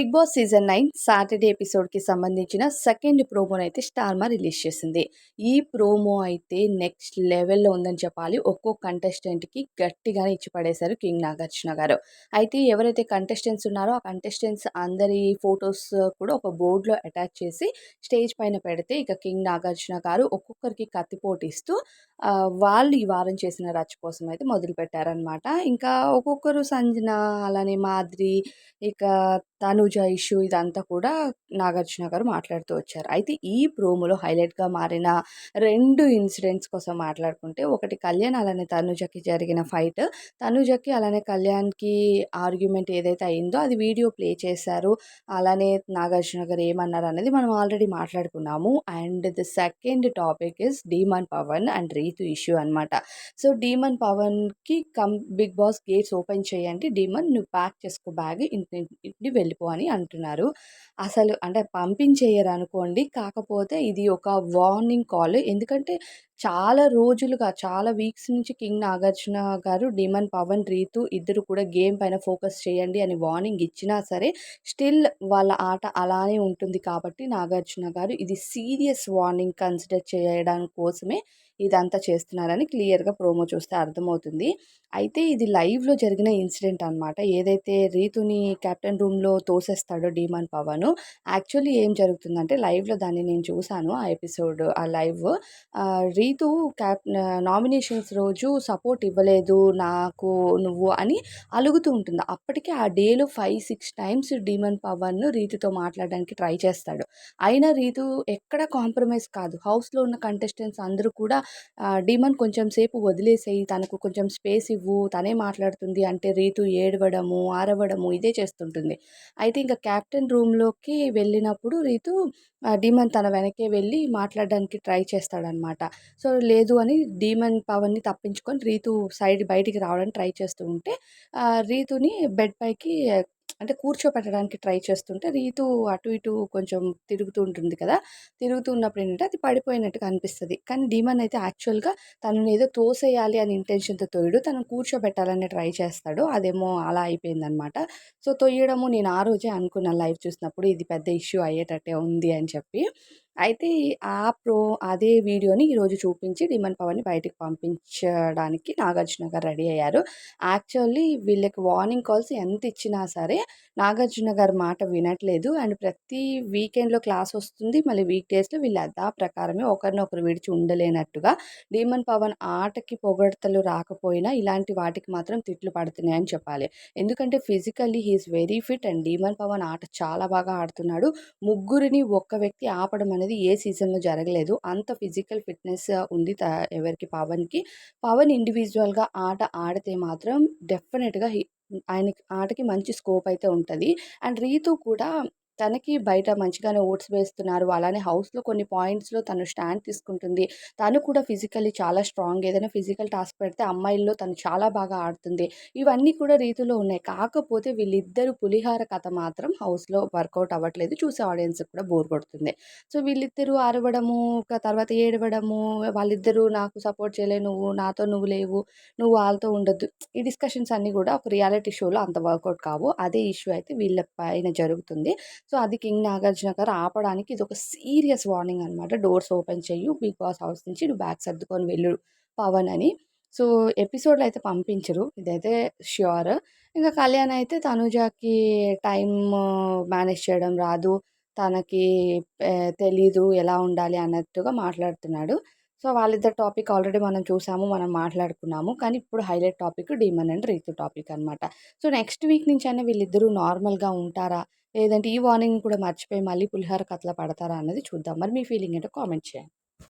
Big boss season nine Saturday ఎపిసోడ్కి సంబంధించిన second ప్రోమోని అయితే Star Maa release చేసింది. ఈ ప్రోమో అయితే నెక్స్ట్ లెవెల్లో ఉందని చెప్పాలి. ఒక్కో కంటెస్టెంట్కి గట్టిగానే ఇచ్చి పడేశారు కింగ్ నాగార్జున గారు. అయితే ఎవరైతే కంటెస్టెంట్స్ ఉన్నారో ఆ కంటెస్టెంట్స్ అందరి ఫొటోస్ కూడా ఒక బోర్డులో అటాచ్ చేసి స్టేజ్ పైన పెడితే ఇక కింగ్ నాగార్జున గారు ఒక్కొక్కరికి కత్తిపోటు ఇస్తూ వాళ్ళు ఈ వారం చేసిన రచ్చ కోసం అయితే మొదలుపెట్టారనమాట ఇంకా ఒక్కొక్కరు సంజన అలానే మాద్రి ఇక తనుజ ఇష్యూ ఇదంతా కూడా నాగార్జున గారు మాట్లాడుతూ వచ్చారు. అయితే ఈ ప్రోమోలో హైలైట్గా మారిన రెండు ఇన్సిడెంట్స్ కోసం మాట్లాడుకుంటే ఒకటి కళ్యాణ్ అలానే తనుజకి జరిగిన ఫైట్. తనుజకి అలానే కళ్యాణ్కి ఆర్గ్యుమెంట్ ఏదైతే అయిందో అది వీడియో ప్లే చేశారు. అలానే నాగార్జున గారు ఏమన్నారు అనేది మనం ఆల్రెడీ మాట్లాడుకున్నాము. And the second topic is demon Pavan and Ritu issue అనమాట so demon పవన్కి come big boss gates open చేయండి. డీమన్ నువ్వు ప్యాక్ చేసుకో బ్యాగ్ ఇంటి వెళ్ళి. వెళ్ళిపో అని అంటున్నారు. అసలు అంటే పంపించేయరు అనుకోండి కాకపోతే ఇది ఒక వార్నింగ్ కాల్. ఎందుకంటే చాలా రోజులుగా చాలా వీక్స్ నుంచి కింగ్ నాగార్జున గారు డిమన్ పవన్ రీతు ఇద్దరు కూడా గేమ్ పైన ఫోకస్ చేయండి అని వార్నింగ్ ఇచ్చినా సరే స్టిల్ వాళ్ళ ఆట అలానే ఉంటుంది కాబట్టి నాగార్జున గారు ఇది సీరియస్ వార్నింగ్ కన్సిడర్ చేయడం కోసమే ఇదంతా చేస్తున్నారని క్లియర్గా ప్రోమో చూస్తే అర్థమవుతుంది. అయితే ఇది లైవ్లో జరిగిన ఇన్సిడెంట్ అనమాట ఏదైతే రీతుని క్యాప్టెన్ రూమ్లో తోసేస్తాడో డీమన్ పవన్ యాక్చువల్లీ ఏం జరుగుతుందంటే లైవ్లో దాన్ని నేను చూశాను ఆ ఎపిసోడ్ ఆ లైవ్. రీతు క్యాప్ నామినేషన్స్ రోజు సపోర్ట్ ఇవ్వలేదు నాకు నువ్వు అని అలుగుతూ ఉంటుంది. అప్పటికే ఆ డేలో five six times demon Pavan రీతుతో మాట్లాడడానికి ట్రై చేస్తాడు. అయినా రీతు ఎక్కడ కాంప్రమైజ్ కాదు. హౌస్లో ఉన్న కంటెస్టెంట్స్ అందరూ కూడా డీమన్ కొంచెం సేపు వదిలేసేయి తనకు కొంచెం స్పేస్ ఇవ్వు తనే మాట్లాడుతుంది అంటే రీతు ఏడవడము ఆరవడము ఇదే చేస్తుంటుంది. అయితే ఇంకా క్యాప్టెన్ రూమ్లోకి వెళ్ళినప్పుడు రీతు డీమన్ తన వెనకే వెళ్ళి మాట్లాడడానికి ట్రై చేస్తాడనమాట. సో లేదు అని డీమన్ పవన్ని తప్పించుకొని రీతు సైడ్ బయటికి రావడానికి ట్రై చేస్తూ ఉంటే రీతుని బెడ్ పైకి అంటే కూర్చోపెట్టడానికి ట్రై చేస్తుంటే రీతు అటు ఇటు కొంచెం తిరుగుతూ ఉంటుంది కదా! తిరుగుతూ ఉన్నప్పుడు ఏంటంటే అది పడిపోయినట్టుగా అనిపిస్తుంది. కానీ డీమన్ అయితే యాక్చువల్గా తనని ఏదో తోసేయాలి అని ఇంటెన్షన్తో తోయడు తను కూర్చోబెట్టాలని ట్రై చేస్తాడు. అదేమో అలా అయిపోయిందనమాట. సో తొయ్యడము నేను ఆ రోజే అనుకున్నాను లైవ్ చూసినప్పుడు ఇది పెద్ద ఇష్యూ అయ్యేటట్టే ఉంది అని చెప్పి. అయితే ఆ ప్రో అదే వీడియోని ఈరోజు చూపించి డిమన్ పవర్ని బయటకు పంపించడానికి నాగార్జున గారు రెడీ అయ్యారు. యాక్చువల్లీ వీళ్ళకి వార్నింగ్ కాల్స్ ఎంత ఇచ్చినా సరే నాగార్జున గారు మాట వినట్లేదు. అండ్ ప్రతి వీకెండ్లో క్లాస్ వస్తుంది. మళ్ళీ వీక్ డేస్లో వీళ్ళు అదా ప్రకారమే ఒకరినొకరు విడిచి ఉండలేనట్టుగా డిమన్ పవన్ ఆటకి పొగడతలు రాకపోయినా ఇలాంటి వాటికి మాత్రం తిట్లు పడుతున్నాయని చెప్పాలి. ఎందుకంటే physically he is very fit and demon Pavan ఆట చాలా బాగా ఆడుతున్నాడు. ముగ్గురిని ఒక్క వ్యక్తి ఆపడం అనేది ఏ సీజన్లో జరగలేదు. అంత ఫిజికల్ ఫిట్నెస్ ఉంది ఎవరికి? పవన్కి. పవన్ ఇండివిజువల్గా ఆట ఆడితే మాత్రం డెఫినెట్గా ఆయనకి ఆటకి మంచి స్కోప్ అయితే ఉంటుంది. అండ్ రీతు కూడా తనకి బయట మంచిగానే ఓట్స్ వేస్తున్నారు. అలానే హౌస్లో కొన్ని పాయింట్స్లో తను స్టాండ్ తీసుకుంటుంది. తను కూడా ఫిజికల్లీ చాలా స్ట్రాంగ్. ఏదైనా ఫిజికల్ టాస్క్ పెడితే అమ్మాయిల్లో తను చాలా బాగా ఆడుతుంది. ఇవన్నీ కూడా రీతిలో ఉన్నాయి. కాకపోతే వీళ్ళిద్దరు పులిహార కథ మాత్రం హౌస్లో వర్కౌట్ అవ్వట్లేదు. చూసే ఆడియన్స్ కూడా బోర్ కొడుతుంది. సో వీళ్ళిద్దరూ అరవడము తర్వాత ఏడవడము వాళ్ళిద్దరూ నాకు సపోర్ట్ చేయలే నువ్వు నాతో నువ్వు లేవు నువ్వు వాళ్ళతో ఉండొద్దు. ఈ డిస్కషన్స్ అన్నీ కూడా ఒక రియాలిటీ షోలో అంత వర్కౌట్ కావు. అదే ఇష్యూ అయితే వీళ్ళ పైన జరుగుతుంది. సో అది కింగ్ నాగార్జున గారు ఆపడానికి ఇది ఒక సీరియస్ వార్నింగ్ అనమాట డోర్స్ ఓపెన్ చెయ్యు బిగ్ బాస్ హౌస్ నుంచి నువ్వు బ్యాగ్ సర్దుకొని వెళ్ళు పవన్ అని. సో ఎపిసోడ్లో అయితే పంపించరు. ఇదైతే ష్యూర్. ఇంకా కళ్యాణ్ అయితే తనుజాకి టైం మేనేజ్ చేయడం రాదు. తనకి తెలీదు ఎలా ఉండాలి అన్నట్టుగా మాట్లాడుతున్నాడు. సో వాళ్ళిద్దరు టాపిక్ ఆల్రెడీ మనం చూసాము మనం మాట్లాడుకున్నాము. కానీ ఇప్పుడు highlight topic demon and Ritu topic అనమాట సో నెక్స్ట్ వీక్ నుంచి అయినా వీళ్ళిద్దరూ నార్మల్గా ఉంటారా? లేదంటే ఈ వార్నింగ్ కూడా మర్చిపోయి మళ్ళీ పులిహార కథలో పడతారా అన్నది చూద్దాం. మరి మీ ఫీలింగ్ ఏంటో కామెంట్ చేయండి.